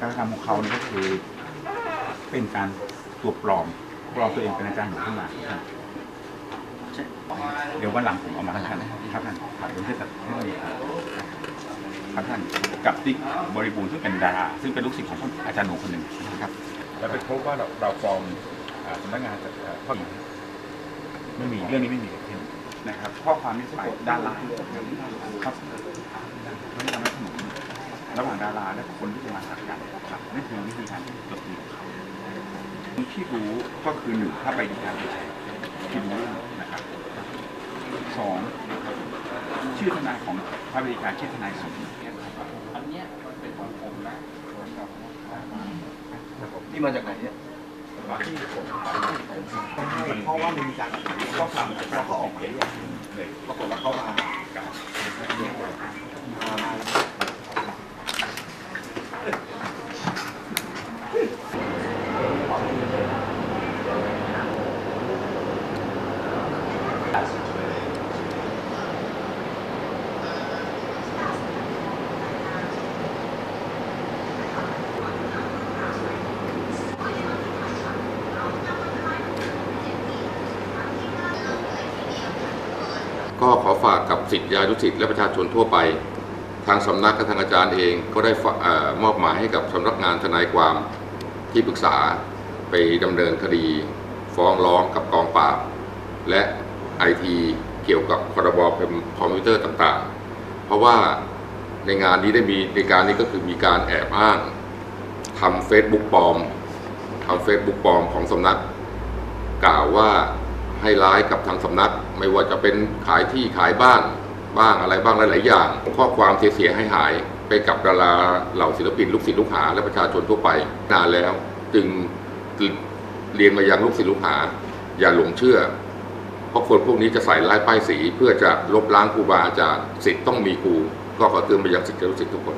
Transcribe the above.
การกระทำของเขานี่ก็คือ เป็นการตัวปลอมปลอมตัวเองเป็นอาจารย์หนูขึ้นมาครับใช่เดี๋ยววันหลังผมเอามาให้ท่านครับท่านครับเดี๋ยวจะจัดให้ท่านครับท่านกับติ๊กบริบูรณ์ซึ่งเป็นดาราซึ่งเป็นลูกศิษย์ของอาจารย์หนูคนหนึ่งนะครับ แล้วไปพบว่าเราเราปลอมอ่าสำนักงานจัดอ่าข้อมูลไม่มีเรื่องนี้ไม่มีเกิดขึ้นนะครับ ข้อความนี้ไปด้านล่างครับไม่ได้ทำให้ถนน ระหว่างดาราและคนที่จะมาสักการครับนั่นคือวิธีการที่จบดีของเขาที่รู้ก็คือหนึ่งถ้าไปดีการที่รู้นะครับสองชื่อทนายของพระบริการชื่อทนายสมอันเนี้ยมันเป็นของผมนะที่มาจากไหนเนี่ยที่ผมเพราะว่ามีการก็ฟังจากการเขาออกหมายเรียเลยปรากฏว่าเขามา ก็ขอฝากกับสิทธิานุสิทธิ์และประชาชนทั่วไป ทางสำนักและทางอาจารย์เองก็ได้มอบหมายให้กับสำนักงานทนายความที่ปรึกษาไปดำเนินคดี ฟ้องร้องกับกองปราบ และไอทีเกี่ยวกับพรบคอมพิวเตอร์ต่างๆ เพราะว่าในงานนี้ได้มีในการนี้ก็คือมีการแอบอ้างทำเฟซบุ๊กปลอมทำเฟซบุ๊กปลอมของสำนักกล่าวว่า ให้ร้ายกับทางสำนัก ไม่ว่าจะเป็นขายที่ขายบ้านบ้างอะไรบ้างหลาย ๆ อย่าง ข้อความเสียหายหายไปกับดาราเหล่าศิลปินลูกศิษย์ลูกหา และประชาชนทั่วไปนานแล้ว จึงเรียนมายังลูกศิษย์ลูกหา อย่าหลงเชื่อ เพราะคนพวกนี้จะใส่ร้ายป้ายสี เพื่อจะลบล้างครูบาอาจารย์สิทธิ์ต้องมีครูก็ขอเตือนไปยังศิษย์ลูกศิษย์ทุกคน